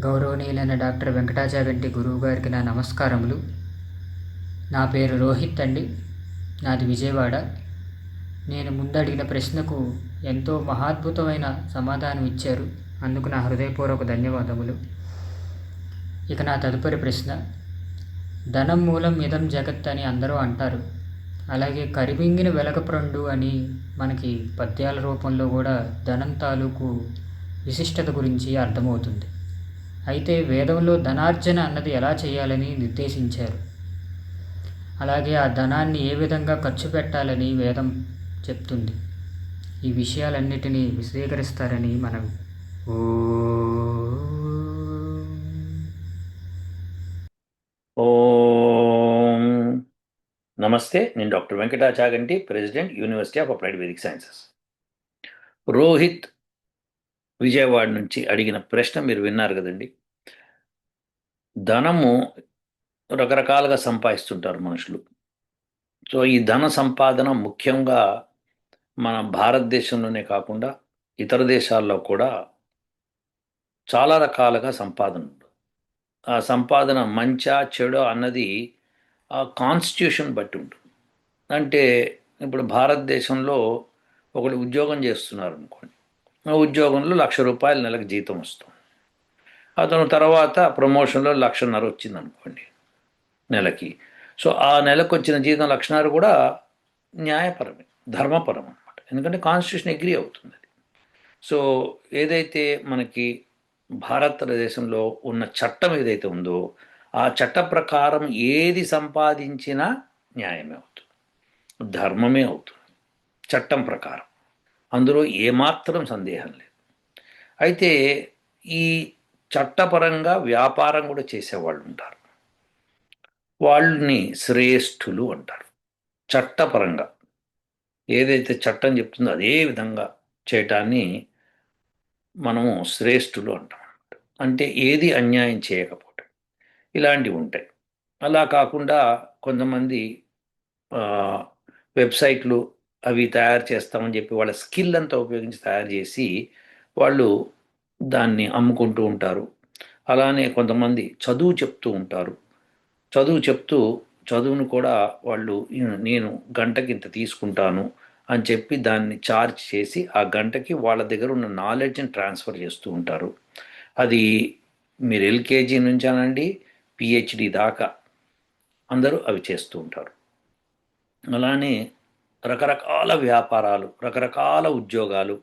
గౌరవనీయులైన డాక్టర్ వెంకటాచారెడ్డి గురువు గారికి నా నమస్కారములు. నా పేరు రోహిత్ అండి. నాది విజయవాడ. నేను ముందడిగిన ప్రశ్నకు ఎంతో మహాద్భుతమైన సమాధానం ఇచ్చారు. అందుకు నా హృదయపూర్వక ధన్యవాదములు. ఇక నా తదుపరి ప్రశ్న. ధనం మూలం ఇదం జగత్ అని అందరూ అంటారు. అలాగే కరిమింగిన వెలగప్రండు అని మనకి పద్యాల రూపంలో కూడా ధనం తాలూకు విశిష్టత గురించి అర్థమవుతుంది. అయితే వేదంలో ధనార్జన అన్నది ఎలా చేయాలని నిర్దేశించారు? అలాగే ఆ ధనాన్ని ఏ విధంగా ఖర్చు పెట్టాలని వేదం చెప్తుంది? ఈ విషయాలన్నిటినీ విశదీకరిస్తారని మనం ఓ నమస్తే నేను doctor Venkata Chaganti president university of applied Vedic sciences. Rohit Vijayawada నుంచి అడిగిన ప్రశ్న మీరు విన్నారు కదండి. ధనము రకరకాలుగా సంపాదిస్తుంటారు మనుషులు. సో ఈ ధన సంపాదన ముఖ్యంగా మన భారతదేశంలోనే కాకుండా ఇతర దేశాల్లో కూడా చాలా రకాలుగా సంపాదన ఆ సంపాదన మంచా చెడో అన్నది ఆ కాన్స్టిట్యూషన్ బట్టి ఉంటుంది. అంటే ఇప్పుడు భారతదేశంలో ఒకటి ఉద్యోగం చేస్తున్నారు అనుకోండి. ఆ ఉద్యోగంలో లక్ష రూపాయల నెలకు జీతం వస్తుంది. అతను తర్వాత ప్రమోషన్లో లక్షన్నర వచ్చింది అనుకోండి నెలకి. సో ఆ నెలకు వచ్చిన జీతం లక్షన్నర కూడా న్యాయపరమే ధర్మపరం అనమాట ఎందుకంటే కాన్స్టిట్యూషన్ అగ్రి అవుతుంది అది. సో ఏదైతే మనకి భారతదేశంలో ఉన్న చట్టం ఏదైతే ఉందో ఆ చట్ట ప్రకారం ఏది సంపాదించినా న్యాయమే అవుతుంది. ధర్మమే అవుతుంది. చట్టం ప్రకారం. అందులో ఏమాత్రం సందేహం లేదు. అయితే ఈ చట్టపరంగా వ్యాపారం కూడా చేసేవాళ్ళు ఉంటారు. వాళ్ళని శ్రేష్ఠులు అంటారు. చట్టపరంగా ఏదైతే చట్టం చెప్తుందో అదే విధంగా చేయటాన్ని మనము శ్రేష్ఠులు అంటాం అంటే ఏది అన్యాయం చేయకపోతే ఇలాంటివి ఉంటాయి. అలా కాకుండా కొంతమంది వెబ్సైట్లు అవి తయారు చేస్తామని చెప్పి వాళ్ళ స్కిల్ అంతా ఉపయోగించి తయారు చేసి వాళ్ళు దాన్ని అమ్ముకుంటూ ఉంటారు. అలానే కొంతమంది చదువు చెప్తూ ఉంటారు. చదువు చెప్తూ చదువును కూడా వాళ్ళు నేను గంటకి ఇంత తీసుకుంటాను అని చెప్పి దాన్ని చార్జ్ చేసి ఆ గంటకి వాళ్ళ దగ్గర ఉన్న నాలెడ్జ్ని ట్రాన్స్ఫర్ చేస్తూ ఉంటారు. అది మీరు ఎల్కేజీ నుంచానండి పిహెచ్డి దాకా అందరూ అవి చేస్తూ ఉంటారు. అలానే రకరకాల వ్యాపారాలు రకరకాల ఉద్యోగాలు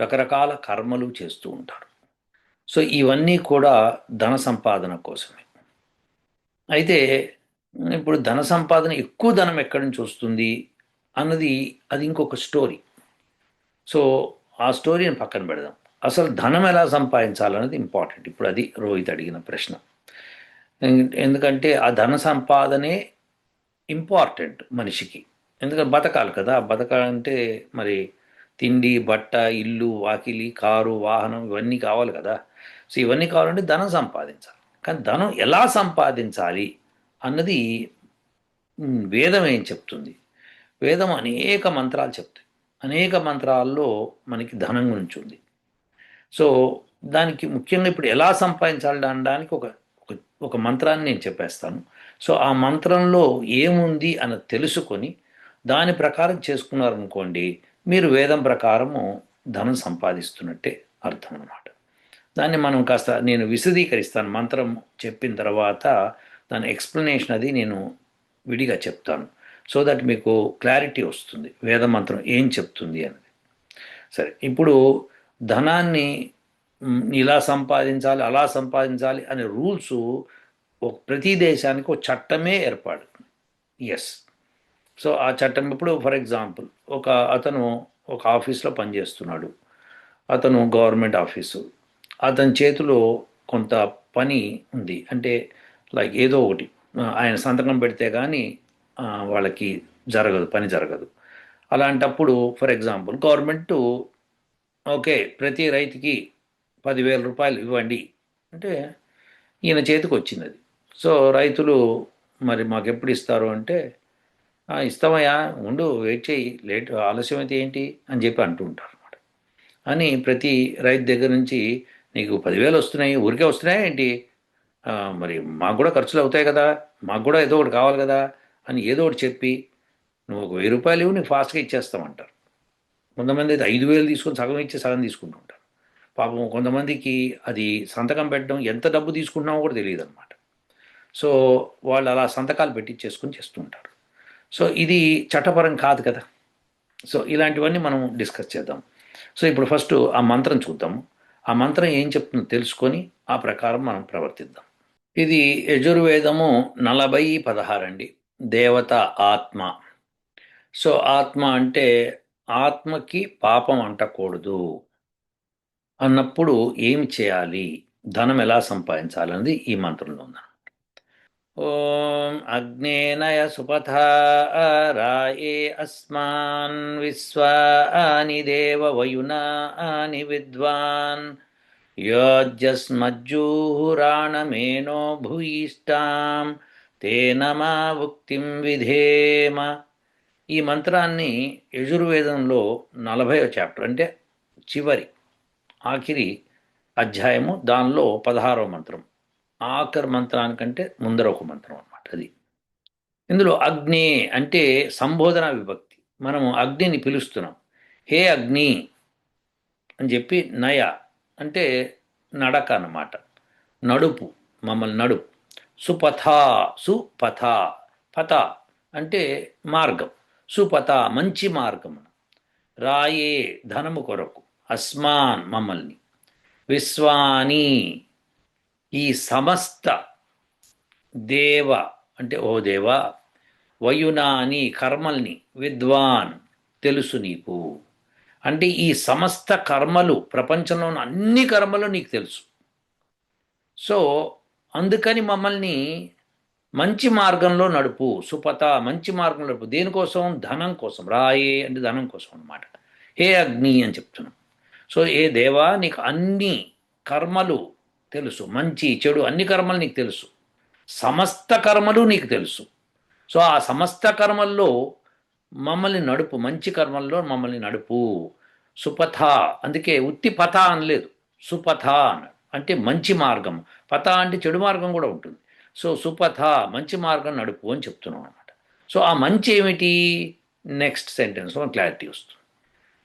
రకరకాల కర్మలు చేస్తూ ఉంటారు. సో ఇవన్నీ కూడా ధన సంపాదన కోసమే. అయితే ఇప్పుడు ధన సంపాదన ఎక్కువ ధనం ఎక్కడి నుంచి వస్తుంది అన్నది అది ఇంకొక స్టోరీ. సో ఆ స్టోరీని పక్కన పెడదాం. అసలు ధనం ఎలా సంపాదించాలన్నది ఇంపార్టెంట్. ఇప్పుడు అది రోహిత్ అడిగిన ప్రశ్న. ఎందుకంటే ఆ ధన సంపాదనే ఇంపార్టెంట్ మనిషికి. ఎందుకంటే బతకాలి కదా బతకాలంటే మరి తిండి బట్ట ఇల్లు వాకిలి కారు వాహనం ఇవన్నీ కావాలి కదా. సో ఇవన్నీ కావాలంటే ధనం సంపాదించాలి. కానీ ధనం ఎలా సంపాదించాలి అన్నది వేదం ఏం చెప్తుంది? వేదం అనేక మంత్రాలు చెప్తాయి. అనేక మంత్రాల్లో మనకి ధనం గురించి ఉంది. సో దానికి ముఖ్యంగా ఇప్పుడు ఎలా సంపాదించాలి అనడానికి ఒక ఒక మంత్రాన్ని నేను చెప్పేస్తాను. సో ఆ మంత్రంలో ఏముంది అని తెలుసుకొని దాని ప్రకారం చేసుకున్నారనుకోండి మీరు వేదం ప్రకారము ధనం సంపాదిస్తున్నట్టే అర్థం అనమాట దాన్ని మనం కాస్త నేను విశదీకరిస్తాను. మంత్రం చెప్పిన తర్వాత దాని ఎక్స్ప్లెనేషన్ అది నేను విడిగా చెప్తాను. సో దట్ మీకు క్లారిటీ వస్తుంది. వేద మంత్రం ఏం చెప్తుంది అనేది. సరే ఇప్పుడు ధనాన్ని ఇలా సంపాదించాలి అలా సంపాదించాలి అనే రూల్స్ ఒక ప్రతి దేశానికి ఒక చట్టమే ఏర్పాడు ఎస్ సో ఆ చట్టం ఇప్పుడు ఫర్ ఎగ్జాంపుల్ ఒక అతను ఒక ఆఫీస్లో పనిచేస్తున్నాడు. అతను గవర్నమెంట్ ఆఫీసు. అతని చేతిలో కొంత పని ఉంది. అంటే లైక్ ఏదో ఒకటి. ఆయన సంతకం పెడితే కానీ వాళ్ళకి జరగదు పని జరగదు. అలాంటప్పుడు ఫర్ ఎగ్జాంపుల్ గవర్నమెంట్ ఓకే ప్రతి రైతుకి పదివేల రూపాయలు ఇవ్వండి. అంటే ఈయన చేతికి వచ్చింది అది సో రైతులు మరి మాకు ఎప్పుడు ఇస్తారు అంటే ఇస్తామయ్యా ఉండు వెయిట్ చేయి లేట్ ఆలస్యం అయితే ఏంటి? అని చెప్పి అంటూ ఉంటారు అనమాట అని ప్రతి రైతు దగ్గర నుంచి నీకు పదివేలు వస్తున్నాయి ఊరికే వస్తున్నాయా ఏంటి? మరి మాకు కూడా ఖర్చులు అవుతాయి కదా మాకు కూడా ఏదో ఒకటి కావాలి కదా అని ఏదో ఒకటి చెప్పి నువ్వు ఒక వెయ్యి రూపాయలు ఇవ్వు నీకు ఫాస్ట్గా ఇచ్చేస్తామంటారు. కొంతమంది అయితే ఐదు వేలు తీసుకొని సగం ఇచ్చి సగం తీసుకుంటుంటారు. పాపం కొంతమందికి అది సంతకం పెట్టడం ఎంత డబ్బు తీసుకుంటున్నామో కూడా తెలియదు అనమాట సో వాళ్ళు అలా సంతకాలు పెట్టించేసుకుని చేస్తుంటారు. సో ఇది చట్టపరం కాదు కదా. సో ఇలాంటివన్నీ మనం డిస్కస్ చేద్దాం. సో ఇప్పుడు ఫస్ట్ ఆ మంత్రం చూద్దాము ఆ మంత్రం ఏం చెప్తుందో తెలుసుకొని ఆ ప్రకారం మనం ప్రవర్తిద్దాం. ఇది యజుర్వేదము నలభై పదహారు అండి. దేవత ఆత్మ. సో ఆత్మ అంటే ఆత్మకి పాపం అంటకూడదు. అన్నప్పుడు ఏమి చేయాలి? ధనం ఎలా సంపాదించాలన్నది ఈ మంత్రంలో ఉంది ఓం అగ్నేనయ సుపథ రాయే అస్మాన్ విశ్వాని దేవ వయునాని విద్వాన్ యోజస్మజ్జూహురాణమేనో భూయిష్టాం తేనమా భుక్తిం విధేమ. ఈ మంత్రాన్ని యజుర్వేదంలో నలభై చాప్టర్ అంటే చివరి ఆఖరి అధ్యాయము దానిలో పదహారవ మంత్రం. ఆఖరి మంత్రానికంటే ముందర ఒక మంత్రం అనమాట అది. ఇందులో అగ్ని అంటే సంబోధన విభక్తి. మనము అగ్నిని పిలుస్తున్నాం. హే అగ్ని అని చెప్పి నయ అంటే నడక అన్నమాట. నడుపు మమ్మల్ని నడుపు. సుపథ సుపథ. పథ అంటే మార్గం. సుపథ మంచి మార్గం రాయే ధనము కొరకు. అస్మాన్ మమ్మల్ని. విశ్వాని. ఈ సమస్త దేవ అంటే ఓ దేవ వయునాని కర్మల్ని విద్వాన్ తెలుసు నీకు. అంటే ఈ సమస్త కర్మలు ప్రపంచంలో ఉన్న అన్ని కర్మలు నీకు తెలుసు. సో అందుకని మమ్మల్ని మంచి మార్గంలో నడుపు సుపత మంచి మార్గంలో నడుపు. దేనికోసం? ధనం కోసం. రాయే అంటే ధనం కోసం అన్నమాట. హే అగ్ని అని చెప్తున్నాం. సో ఏ దేవా నీకు అన్ని కర్మలు తెలుసు. మంచి చెడు అన్ని కర్మలు నీకు తెలుసు. సమస్త కర్మలు నీకు తెలుసు. సో ఆ సమస్త కర్మల్లో మమ్మల్ని నడుపు మంచి కర్మల్లో మమ్మల్ని నడుపు. సుపథ అందుకే ఉత్తి పథ అనలేదు. సుపథ అని అంటే మంచి మార్గం. పథ అంటే చెడు మార్గం కూడా ఉంటుంది. సో సుపథ మంచి మార్గం నడుపు అని చెప్తున్నాం అనమాట సో ఆ మంచి ఏమిటి? నెక్స్ట్ సెంటెన్స్లో క్లారిటీ వస్తుంది.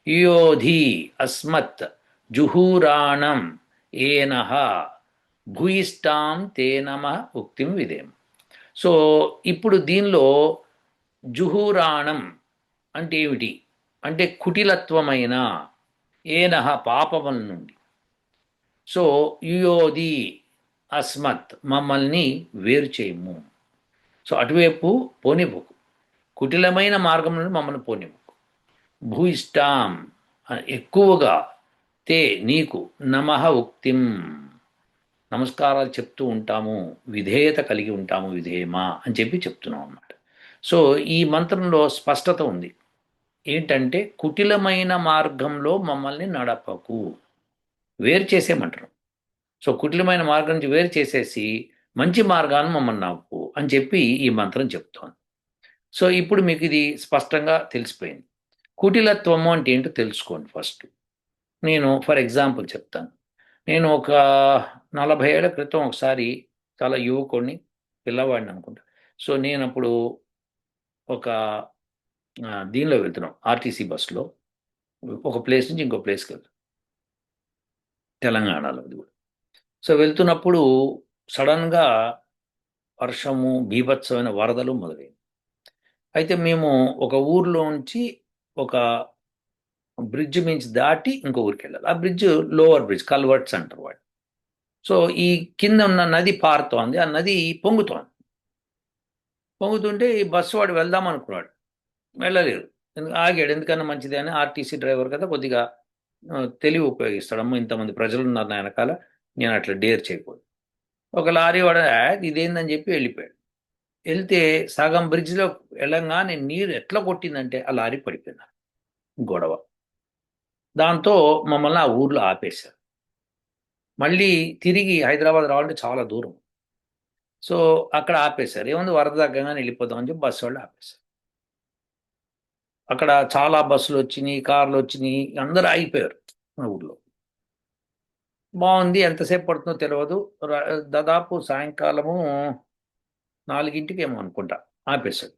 యోధి అస్మత్ జుహూరాణం ఏనహ భూయిష్టాం తేనమ ఉక్తిం విదేం. సో ఇప్పుడు దీనిలో జుహూరాణం అంటే ఏమిటి? అంటే కుటిలత్వమైన ఏనహ పాపముల నుండి. సో యుయోది అస్మత్ మమ్మల్ని వేరు చేయము. సో అటువైపు పోనివ్వకు. కుటిలమైన మార్గం నుండి మమ్మల్ని పోనివ్వకు. భూయిష్టాం. ఎక్కువగా తే నీకు నమః ఉక్తిం. నమస్కారాలు చెప్తూ ఉంటాము విధేయత కలిగి ఉంటాము విధేయమా అని చెప్పి చెప్తున్నాం అన్నమాట. సో ఈ మంత్రంలో స్పష్టత ఉంది. ఏంటంటే కుటిలమైన మార్గంలో మమ్మల్ని నడపకు. వేరు చేసేయమంటారు సో కుటిలమైన మార్గం నుంచి వేరు చేసేసి మంచి మార్గాన్ని మమ్మల్ని నవ్వు అని చెప్పి ఈ మంత్రం చెప్తోంది. సో ఇప్పుడు మీకు ఇది స్పష్టంగా తెలిసిపోయింది. కుటిలత్వము అంటే ఏంటో తెలుసుకోండి ఫస్ట్. నేను ఫర్ ఎగ్జాంపుల్ చెప్తాను. నేను ఒక నలభై ఏళ్ళ క్రితం ఒకసారి చాలా యువకుడిని పిల్లవాడిని అనుకుంటా. సో నేను అప్పుడు ఒక దీనిలో వెళ్తున్నాం ఆర్టీసీ బస్సులో. ఒక ప్లేస్ నుంచి ఇంకో ప్లేస్కి వెళ్తాం. తెలంగాణలో అది కూడా. సో వెళ్తున్నప్పుడు సడన్గా వర్షము బీభత్సమైన వరదలు మొదలైంది అయితే మేము ఒక ఊర్లోంచి ఒక బ్రిడ్జ్ మించి దాటి ఇంకో ఊరికి వెళ్ళాలి. ఆ బ్రిడ్జ్ లోవర్ బ్రిడ్జ్ కల్వర్ట్స్ అంటారు వాడు. సో ఈ కింద ఉన్న నది పారుతోంది. ఆ నది పొంగుతోంది. పొంగుతుంటే ఈ బస్సు వాడు వెళ్దాం అనుకున్నాడు. వెళ్ళలేదు ఆగాడు. ఎందుకన్నా మంచిది అని ఆర్టీసీ డ్రైవర్ కదా కొద్దిగా తెలివి ఉపయోగిస్తాడు. అమ్మ ఇంతమంది ప్రజలు ఉన్నారు నా వెనకాల. నేను అట్లా డేర్ చేయకూడదు. ఒక లారీ వాడు ఇదేందని చెప్పి వెళ్ళిపోయాడు. వెళ్తే సగం బ్రిడ్జ్లో వెళ్ళంగానే నీరు ఎట్లా కొట్టిందంటే ఆ లారీ పడిపోయింది. గొడవ. దాంతో మమ్మల్ని ఆ ఊర్లో ఆపేశారు. మళ్ళీ తిరిగి హైదరాబాద్ రావాలంటే చాలా దూరం. సో అక్కడ ఆపేశారు. ఏముంది వరద తగ్గంగానే వెళ్ళిపోదాం అని చెప్పి బస్సు వాళ్ళు ఆపేశారు. అక్కడ చాలా బస్సులు వచ్చినాయి కార్లు వచ్చినాయి అందరూ ఆగిపోయారు మా ఊర్లో. బాగుంది ఎంతసేపు పడుతుందో తెలియదు దాదాపు సాయంకాలము నాలుగింటికి ఏమో అనుకుంటా. ఆపేశాడు.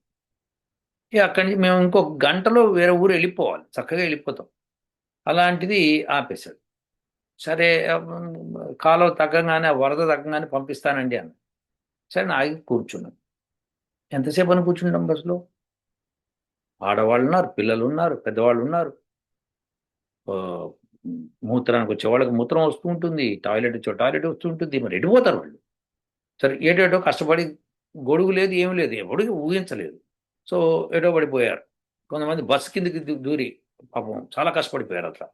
ఇక అక్కడి నుంచి మేము ఇంకో గంటలో వేరే ఊరు వెళ్ళిపోవాలి. చక్కగా వెళ్ళిపోతాం. అలాంటిది ఆపేశాడు. సరే కాలువ తగ్గంగానే వరద తగ్గంగానే పంపిస్తానండి అని సరే నా ఆగి కూర్చున్నాను. ఎంతసేపు అని కూర్చుంటాం బస్సులో? ఆడవాళ్ళు ఉన్నారు పిల్లలు ఉన్నారు పెద్దవాళ్ళు ఉన్నారు. మూత్రానికి వచ్చే వాళ్ళకి మూత్రం వస్తూ ఉంటుంది టాయిలెట్ వచ్చే టాయిలెట్ వస్తూ ఉంటుంది మరి ఎడిపోతారు వాళ్ళు? సరే ఏటేటో కష్టపడి గొడుగు లేదు ఏమీ లేదు ఎవడికి ఊహించలేదు. సో ఏటో పడిపోయారు. కొంతమంది బస్ కిందకి దూరి పాపం చాలా కష్టపడిపోయారు అట్లా.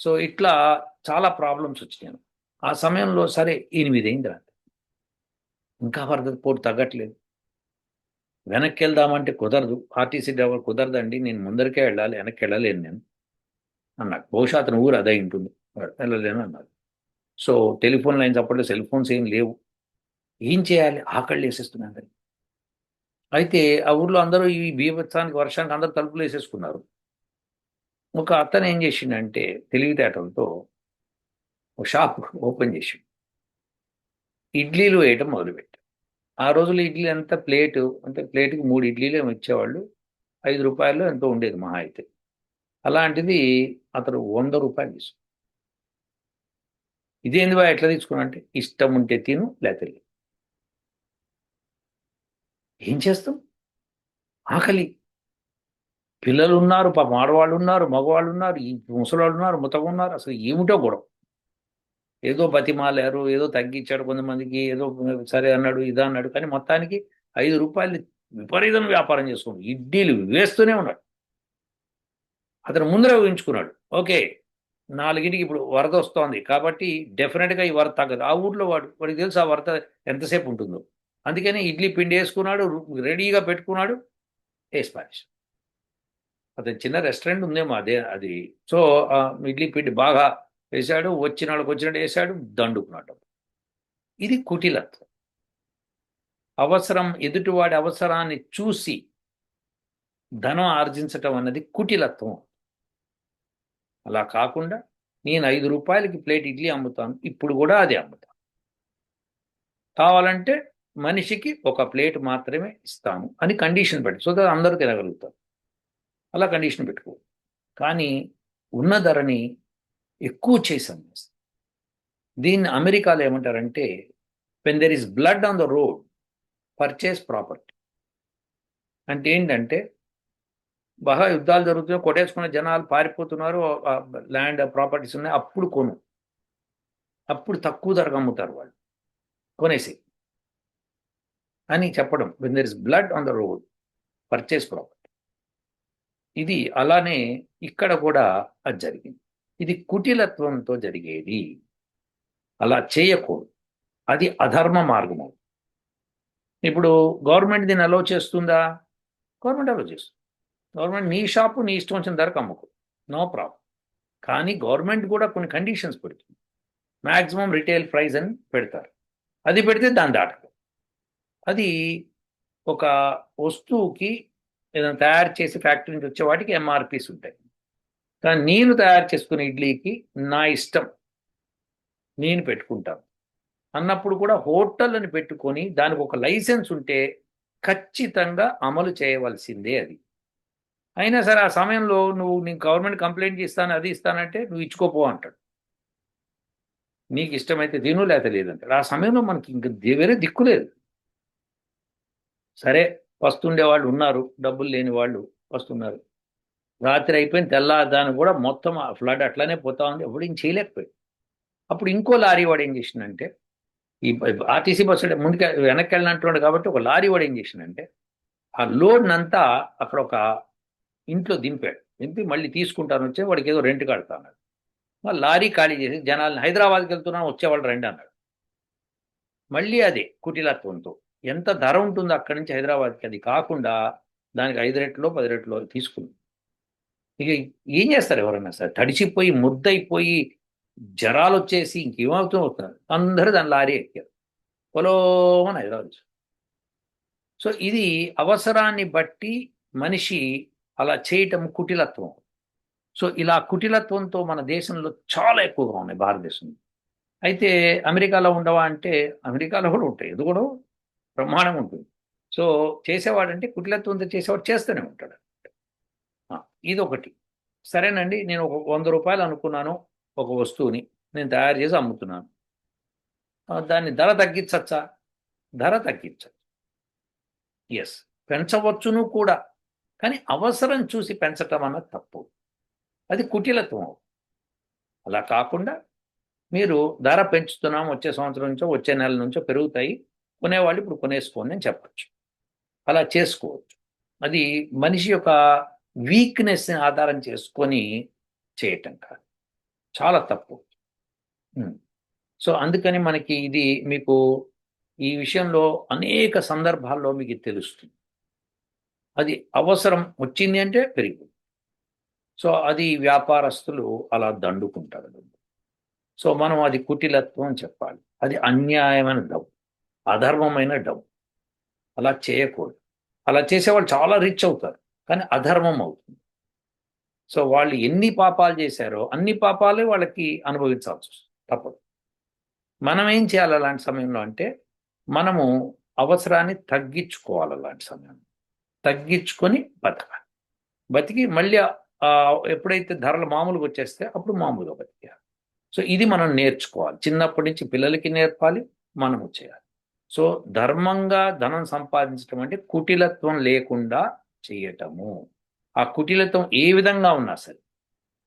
సో ఇట్లా చాలా ప్రాబ్లమ్స్ వచ్చినాయి. ఆ సమయంలో సరే ఎనిమిది అయింది రా ఇంకా వరద పోటు తగ్గట్లేదు. వెనక్కి వెళ్దామంటే కుదరదు. ఆర్టీసీ డ్రైవర్ కుదరదండి నేను ముందరికే వెళ్ళాలి వెనక్కి వెళ్ళలేను నేను. అన్నాడు. బహుశా అతను ఊరు అదే ఉంటుంది. వెళ్ళలేను అన్నాడు. సో టెలిఫోన్ లైన్స్ అప్పట్లో సెల్ ఫోన్స్ ఏం లేవు. ఏం చేయాలి? ఆకళ్ళు వేసేస్తున్నాను అయితే ఆ ఊర్లో అందరూ ఈ బీభత్సానికి వర్షానికి అందరూ తలుపులు వేసేసుకున్నారు. ఒక అతను ఏం చేసిండంటే తెలివితేటలతో ఒక షాప్ ఓపెన్ చేసిండు. ఇడ్లీలు వేయటం మొదలుపెట్టాడు. ఆ రోజుల్లో ఇడ్లీ అంతా ప్లేటు అంటే ప్లేట్కి మూడు ఇడ్లీలు ఏమి ఇచ్చేవాళ్ళు. ఐదు రూపాయలు ఎంతో ఉండేది మహా అయితే. అలాంటిది అతడు వంద రూపాయలు తీసుకున్నాడు. ఇదేంది బా ఎట్లా తీసుకున్నా అంటే ఇష్టం ఉంటే తిను లేకపోతే ఏం చేస్తాం? ఆకలి. పిల్లలు ఉన్నారు పాపం ఆడవాళ్ళు ఉన్నారు మగవాళ్ళు ఉన్నారు ఈ ముసలాళ్ళు ఉన్నారు ముతగ ఉన్నారు అసలు ఏమిటో గొడవ. ఏదో బతిమాలారు ఏదో తగ్గించాడు కొంతమందికి ఏదో సరే అన్నాడు ఇదా అన్నాడు కానీ మొత్తానికి ఐదు రూపాయలు విపరీతం వ్యాపారం చేసుకున్నాడు. ఇడ్డీలు వేస్తూనే ఉన్నాడు. అతను ముందరే ఊహించుకున్నాడు. ఓకే నాలుగింటికి ఇప్పుడు వరద వస్తోంది. కాబట్టి డెఫినెట్గా ఈ వరద తగ్గదు. ఆ ఊర్లో వాడు వాడికి తెలుసు ఆ వరద ఎంతసేపు ఉంటుందో. అందుకని ఇడ్లీ పిండి వేసుకున్నాడు రెడీగా పెట్టుకున్నాడు వేసి పారేశాడు అతను చిన్న రెస్టారెంట్ ఉందేమో అదే అది. సో ఇడ్లీ పిండి బాగా వేశాడు వచ్చిన వాళ్ళకి వచ్చినట్టు వేశాడు దండుకున్నాడు. ఇది కుటిలత్వం. అవసరం ఎదుటివాడి అవసరాన్ని చూసి ధనం ఆర్జించటం అన్నది కుటిలత్వం. అలా కాకుండా నేను ఐదు రూపాయలకి ప్లేట్ ఇడ్లీ అమ్ముతాను ఇప్పుడు కూడా అదే అమ్ముతాను. కావాలంటే మనిషికి ఒక ప్లేట్ మాత్రమే ఇస్తాము. అని కండిషన్ పెట్టి సో దట్ అందరూ తినగలుగుతారు. అలా కండిషన్ పెట్టుకో కానీ ఉన్న ధరని ఎక్కువ చేసి దీన్ని అమెరికాలో ఏమంటారంటే when there is blood on the road purchase property అంటే ఏంటంటే బాగా యుద్ధాలు జరుగుతున్నాయి కొట్టేసుకున్న జనాలు పారిపోతున్నారు ల్యాండ్ ప్రాపర్టీస్ ఉన్నాయి అప్పుడు కొను. అప్పుడు తక్కువ ధరకు అమ్ముతారు వాళ్ళు. కొనేసి అని చెప్పడం. When there is blood on the road purchase property ఇది అలానే ఇక్కడ కూడా అది జరిగింది. ఇది కుటిలత్వంతో జరిగేది. అలా చేయకూడదు. అది అధర్మ మార్గం ఇప్పుడు గవర్నమెంట్ దీన్ని అలో చేస్తుందా? గవర్నమెంట్ అలో చేస్తుంది. గవర్నమెంట్ నీ షాపు నీ ఇష్టం వచ్చిన ధరకు అమ్ముకో నో ప్రాబ్లం కానీ గవర్నమెంట్ కూడా కొన్ని కండిషన్స్ పెడుతుంది. మ్యాక్సిమం రిటైల్ ప్రైస్ అని పెడతారు. అది పెడితే దాని దాటకు అది ఒక వస్తువుకి ఏదైనా తయారు చేసి ఫ్యాక్టరీ నుంచి వచ్చే వాటికి ఎంఆర్పీస్ ఉంటాయి. కానీ నేను తయారు చేసుకునే ఇడ్లీకి నా ఇష్టం. నేను పెట్టుకుంటాను. అన్నప్పుడు కూడా హోటల్ అని పెట్టుకొని దానికి ఒక లైసెన్స్ ఉంటే ఖచ్చితంగా అమలు చేయవలసిందే అది. అయినా సరే ఆ సమయంలో నువ్వు నీకు గవర్నమెంట్ కంప్లైంట్ ఇస్తాను అది ఇస్తానంటే నువ్వు ఇచ్చుకోపో అంటాడు. నీకు ఇష్టమైతే తిను లేత లేదంటాడు. ఆ సమయంలో మనకి ఇంక వేరే దిక్కు లేదు. సరే వస్తుండే వాళ్ళు ఉన్నారు డబ్బులు లేని వాళ్ళు వస్తున్నారు. రాత్రి అయిపోయిన తెల్లాదాన్ని కూడా మొత్తం ఆ ఫ్లడ్ అట్లానే పోతా ఉంది ఎప్పుడు ఏం చేయలేకపోయాడు. అప్పుడు ఇంకో లారీ వాడు ఏం చేసిందంటే ఈ ఆర్టీసీ బస్సు ముందుకు వెనక్కి వెళ్ళినట్టున్నాడు కాబట్టి ఒక లారీ వాడు ఏం చేసిందంటే ఆ లోడ్నంతా అక్కడ ఒక ఇంట్లో దింపాడు. దింపి మళ్ళీ తీసుకుంటాను వచ్చే వాడికి ఏదో రెంట్ కడతాను మళ్ళీ లారీ ఖాళీ చేసి జనాల్ని హైదరాబాద్కి వెళ్తున్నాను వచ్చేవాళ్ళు రండి అన్నాడు. మళ్ళీ అదే కుటిలత్వంతో. ఎంత ధర ఉంటుందో అక్కడి నుంచి హైదరాబాద్కి అది కాకుండా దానికి ఐదు రెట్లో పది రెట్లో తీసుకుంది. ఇక ఏం చేస్తారు ఎవరన్నా సార్? తడిచిపోయి ముద్దయిపోయి జ్వరాలు వచ్చేసి ఇంకేమవుతూ అవుతున్నారు అందరూ దాని లారీ ఎక్కారు. పొలోమని హైదరాబాద్ సో ఇది అవసరాన్ని బట్టి మనిషి అలా చేయటం కుటిలత్వం. సో ఇలా కుటిలత్వంతో మన దేశంలో చాలా ఎక్కువగా ఉన్నాయి భారతదేశంలో. అయితే అమెరికాలో ఉండవా అంటే అమెరికాలో కూడా ఉంటాయి. ఇది కూడా ప్రమాణం ఉంటుంది. సో చేసేవాడంటే కుటిలత్వంతో చేసేవాడు చేస్తూనే ఉంటాడు ఇది ఒకటి సరేనండి నేను ఒక వంద రూపాయలు అనుకున్నాను ఒక వస్తువుని నేను తయారు చేసి అమ్ముతున్నాను. దాన్ని ధర తగ్గించచ్చా? ధర తగ్గించచ్చు. ఎస్ పెంచవచ్చును కూడా. కానీ అవసరం చూసి పెంచటం అన్నది తప్పు. అది కుటిలత్వం అలా కాకుండా మీరు ధర పెంచుతున్నాం వచ్చే సంవత్సరం నుంచో వచ్చే నెల నుంచో పెరుగుతాయి. కొనేవాళ్ళు ఇప్పుడు కొనేసుకోండి అని చెప్పచ్చు. అలా చేసుకోవచ్చు. అది మనిషి యొక్క వీక్నెస్ని ఆధారం చేసుకొని చేయటం కాదు. చాలా తప్పు. సో అందుకని మనకి ఇది మీకు ఈ విషయంలో అనేక సందర్భాల్లో మీకు తెలుస్తుంది. అది అవసరం వచ్చింది అంటే పెరిగి సో అది వ్యాపారస్తులు అలా దండుకుంటారు. సో మనం అది కుటిలత్వం అని చెప్పాలి. అది అన్యాయమైన డబ్బు అధర్మమైన డబ్బు. అలా చేయకూడదు. అలా చేసేవాళ్ళు చాలా రిచ్ అవుతారు కానీ అధర్మం అవుతుంది. సో వాళ్ళు ఎన్ని పాపాలు చేశారో అన్ని పాపాలే వాళ్ళకి అనుభవించాల్సి వస్తుంది తప్పదు. మనం ఏం చేయాలి అలాంటి సమయంలో అంటే మనము అవసరాన్ని తగ్గించుకోవాలి అలాంటి సమయంలో. తగ్గించుకొని బతకాలి. బతికి మళ్ళీ ఎప్పుడైతే ధరలు మామూలుగా వచ్చేస్తే అప్పుడు మామూలుగా బతికాలి సో ఇది మనం నేర్చుకోవాలి. చిన్నప్పటి నుంచి పిల్లలకి నేర్పాలి మనము చేయాలి. సో ధర్మంగా ధనం సంపాదించడం అంటే కుటిలత్వం లేకుండా చేయటము. ఆ కుటిలత్వం ఏ విధంగా ఉన్నా సరే.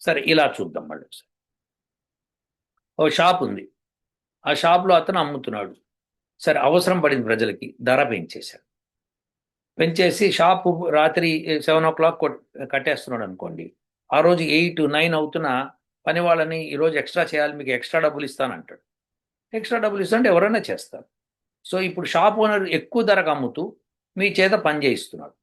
సరే ఇలా చూద్దాం మళ్ళీ ఒకసారి. ఓ షాప్ ఉంది. ఆ షాప్లో అతను అమ్ముతున్నాడు. సరే అవసరం పడింది ప్రజలకి. ధర పెంచేశాడు. పెంచేసి షాపు రాత్రి సెవెన్ ఓ క్లాక్ కట్టేస్తున్నాడు అనుకోండి. ఆ రోజు ఎయిట్ నైన్ అవుతున్న పని వాళ్ళని ఈరోజు ఎక్స్ట్రా చేయాలి మీకు ఎక్స్ట్రా డబ్బులు ఇస్తానంటాడు. ఎక్స్ట్రా డబ్బులు ఇస్తానంటే ఎవరైనా చేస్తారు. సో ఇప్పుడు షాప్ ఓనర్ ఎక్కువ ధరకు అమ్ముతూ మీ చేత పని చేయిస్తున్నాడు.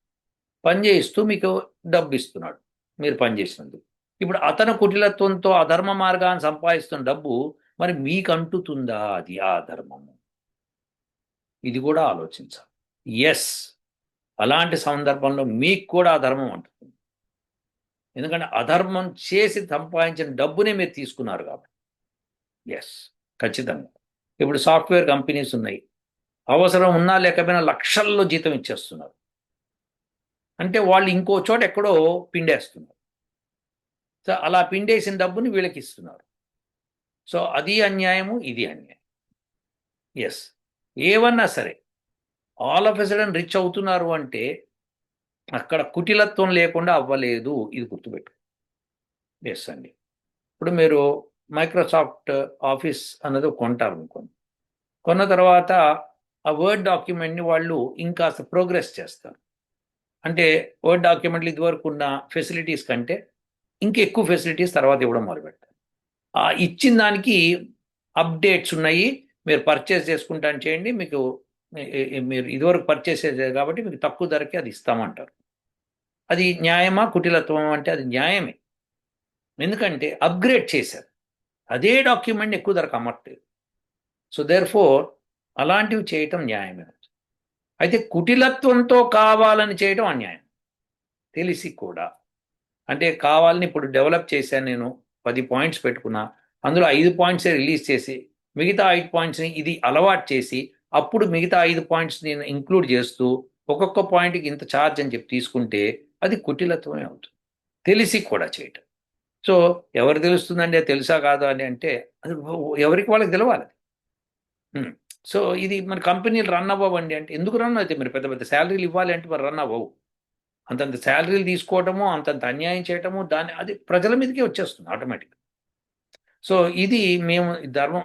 పని చేయిస్తూ మీకు డబ్బు ఇస్తున్నాడు మీరు పని చేసినందుకు. ఇప్పుడు అతను కుటిలత్వంతో అధర్మ మార్గాన్ని సంపాదిస్తున్న డబ్బు మరి మీకు అంటుతుందా అది ఆ ధర్మము? ఇది కూడా ఆలోచించాలి. ఎస్ అలాంటి సందర్భంలో మీకు కూడా ఆ ధర్మం అంటుతుంది. ఎందుకంటే అధర్మం చేసి సంపాదించిన డబ్బునే మీరు తీసుకున్నారు కాబట్టి. ఎస్ ఖచ్చితంగా. ఇప్పుడు సాఫ్ట్వేర్ కంపెనీస్ ఉన్నాయి. అవసరం ఉన్నా లేకపోయినా లక్షల్లో జీతం ఇచ్చేస్తున్నారు. అంటే వాళ్ళు ఇంకో చోట ఎక్కడో పిండేస్తున్నారు. సో అలా పిండేసిన డబ్బుని వీళ్ళకి ఇస్తున్నారు సో అది అన్యాయము ఇది అన్యాయం. ఎస్ ఏవన్నా సరే ఆల్ ఆఫ్ సడన్ రిచ్ అవుతున్నారు అంటే అక్కడ కుటిలత్వం లేకుండా అవ్వలేదు ఇది గుర్తుపెట్టు ఎస్ అండి. ఇప్పుడు మీరు మైక్రోసాఫ్ట్ ఆఫీస్ అన్నది కొంటారు అనుకోండి కొన్న తర్వాత ఆ వర్డ్ డాక్యుమెంట్ని వాళ్ళు ఇంకాస్త ప్రోగ్రెస్ చేస్తారు. అంటే వర్డ్ డాక్యుమెంట్లు ఇదివరకు ఉన్న ఫెసిలిటీస్ కంటే ఇంకా ఎక్కువ ఫెసిలిటీస్ తర్వాత ఇవ్వడం మొదలుపెట్టారు ఆ ఇచ్చిన దానికి అప్డేట్స్ ఉన్నాయి. మీరు పర్చేస్ చేసుకుంటాను చేయండి. మీకు మీరు ఇదివరకు పర్చేస్ చేసేది కాబట్టి మీకు తక్కువ ధరకి అది ఇస్తామంటారు. అది న్యాయమా కుటిలత్వం అంటే అది న్యాయమే. ఎందుకంటే అప్గ్రేడ్ చేశారు. అదే డాక్యుమెంట్ ఎక్కువ ధరకు అమ్మట్లేదు సో దేర్ ఫోర్ అలాంటివి చేయటం న్యాయమే. అయితే కుటిలత్వంతో కావాలని చేయటం అన్యాయం. తెలిసి కూడా. అంటే కావాలని ఇప్పుడు డెవలప్ చేశాను నేను పది పాయింట్స్ పెట్టుకున్నా. అందులో ఐదు పాయింట్సే రిలీజ్ చేసి మిగతా ఐదు పాయింట్స్ని ఇది అలవాటు చేసి అప్పుడు మిగతా ఐదు పాయింట్స్ నేను ఇంక్లూడ్ చేస్తూ ఒక్కొక్క పాయింట్కి ఇంత ఛార్జ్ అని చెప్పి తీసుకుంటే అది కుటిలత్వమే అవుతుంది. తెలిసి కూడా చేయటం. సో ఎవరు తెలుస్తుందండి తెలుసా కాదా అని అంటే అది ఎవరికి వాళ్ళకి తెలవాలి సో ఇది మన కంపెనీలు రన్ అవ్వండి అంటే ఎందుకు రన్ అయితే మీరు పెద్ద పెద్ద శాలరీలు ఇవ్వాలి అంటే మరి రన్ అవ్వవు. అంతంత శాలరీలు తీసుకోవటము అంతంత అన్యాయం చేయటము దాన్ని అది ప్రజల మీదకే వచ్చేస్తుంది ఆటోమేటిక్ సో ఇది మేము ధర్మం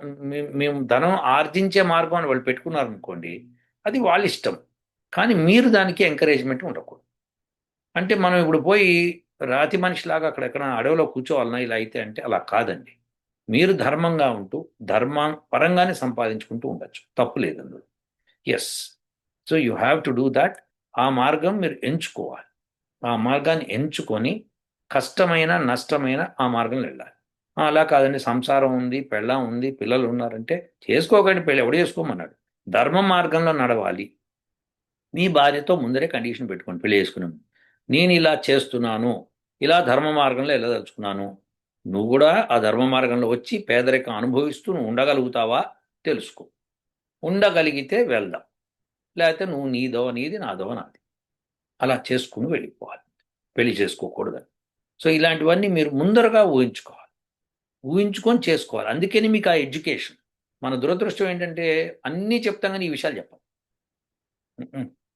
మేము- ధనం ఆర్జించే మార్గం అని వాళ్ళు పెట్టుకున్నారు అనుకోండి అది వాళ్ళ ఇష్టం. కానీ మీరు దానికి ఎంకరేజ్మెంట్ ఉండకూడదు. అంటే మనం ఇప్పుడు పోయి రాతి మనిషిలాగా అక్కడెక్కడ అడవిలో కూర్చోవాలన్నా ఇలా అయితే అంటే అలా కాదండి. మీరు ధర్మంగా ఉంటూ ధర్మ పరంగానే సంపాదించుకుంటూ ఉండొచ్చు. తప్పు లేదు అందులో. Yes so you have to do that ఆ మార్గం మీరు ఎంచుకోవాలి. ఆ మార్గాన్ని ఎంచుకొని కష్టమైన నష్టమైన ఆ మార్గంలో వెళ్ళాలి. అలా కాదండి. సంసారం ఉంది పెళ్ళం ఉంది పిల్లలు ఉన్నారంటే చేసుకోకండి పెళ్ళి ఎవడు చేసుకోమన్నాడు. ధర్మ మార్గంలో నడవాలి. మీ భార్యతో ముందరే కండిషన్ పెట్టుకోండి. పెళ్ళి చేసుకున్నాం నేను ఇలా చేస్తున్నాను. ఇలా ధర్మ మార్గంలో వెళ్ళదలుచుకున్నాను. నువ్వు కూడా ఆ ధర్మ మార్గంలో వచ్చి పేదరికం అనుభవిస్తూ నువ్వు ఉండగలుగుతావా తెలుసుకో. ఉండగలిగితే వెళ్దాం. లేకపోతే నువ్వు నీదో నీది నాదో నాది. అలా చేసుకుని వెళ్ళిపోవాలి. పెళ్ళి చేసుకోకూడదని. సో ఇలాంటివన్నీ మీరు ముందరగా ఊహించుకోవాలి. ఊహించుకొని చేసుకోవాలి. అందుకని మీకు ఆ ఎడ్యుకేషన్. మన దురదృష్టం ఏంటంటే అన్నీ చెప్తాం కానీ ఈ విషయాలు చెప్పం.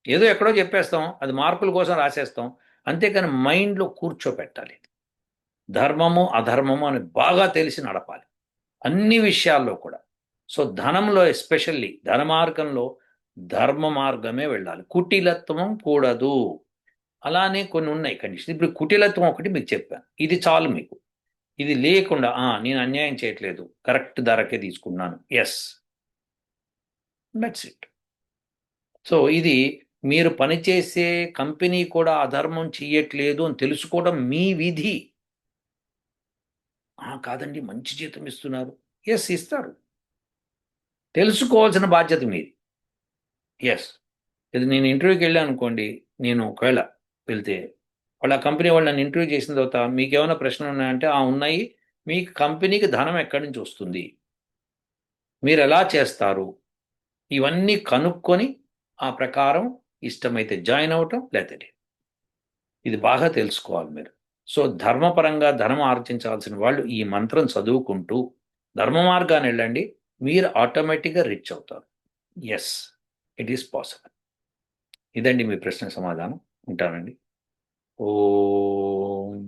ఏదో ఎక్కడో చెప్పేస్తాం. అది మార్కుల కోసం రాసేస్తాం. అంతేకాని మైండ్లో కూర్చోపెట్టాలి. ధర్మము అధర్మము అని బాగా తెలిసి నడపాలి. అన్ని విషయాల్లో కూడా. సో ధనంలో ఎస్పెషల్లీ ధన మార్గంలో ధర్మ మార్గమే వెళ్ళాలి. కుటిలత్వం కూడదు. అలానే కొన్ని ఉన్నాయి కండిషన్ ఇప్పుడు కుటిలత్వం ఒకటి మీకు చెప్పాను. ఇది చాలు మీకు. ఇది లేకుండా నేను అన్యాయం చేయట్లేదు. కరెక్ట్ ధరకే తీసుకున్నాను. ఎస్ దట్స్ ఇట్ సో ఇది మీరు పనిచేసే కంపెనీ కూడా అధర్మం చెయ్యట్లేదు అని తెలుసుకోవడం మీ విధి. కాదండి మంచి జీతం ఇస్తున్నారు. ఎస్ ఇస్తారు. తెలుసుకోవాల్సిన బాధ్యత మీది. ఎస్ ఇది నేను ఇంటర్వ్యూకి వెళ్ళాను అనుకోండి నేను ఒకవేళ వెళ్తే వాళ్ళ కంపెనీ వాళ్ళు నన్ను ఇంటర్వ్యూ చేసిన తర్వాత మీకేమైనా ప్రశ్నలు ఉన్నాయంటే ఆ ఉన్నాయి. మీ కంపెనీకి ధనం ఎక్కడి నుంచి వస్తుంది? మీరు ఎలా చేస్తారు? ఇవన్నీ కనుక్కొని ఆ ప్రకారం ఇష్టమైతే జాయిన్ అవటం లేదండి ఇది బాగా తెలుసుకోవాలి మీరు. సో ధర్మపరంగా ధనం ఆర్జించాల్సిన వాళ్ళు ఈ మంత్రం చదువుకుంటూ ధర్మ మార్గాన్ని వెళ్ళండి మీరు ఆటోమేటిక్గా రిచ్ అవుతారు. ఎస్ ఇట్ ఈస్ పాసిబుల్ ఇదండి మీ ప్రశ్న సమాధానం. ఉంటానండి. ఓ.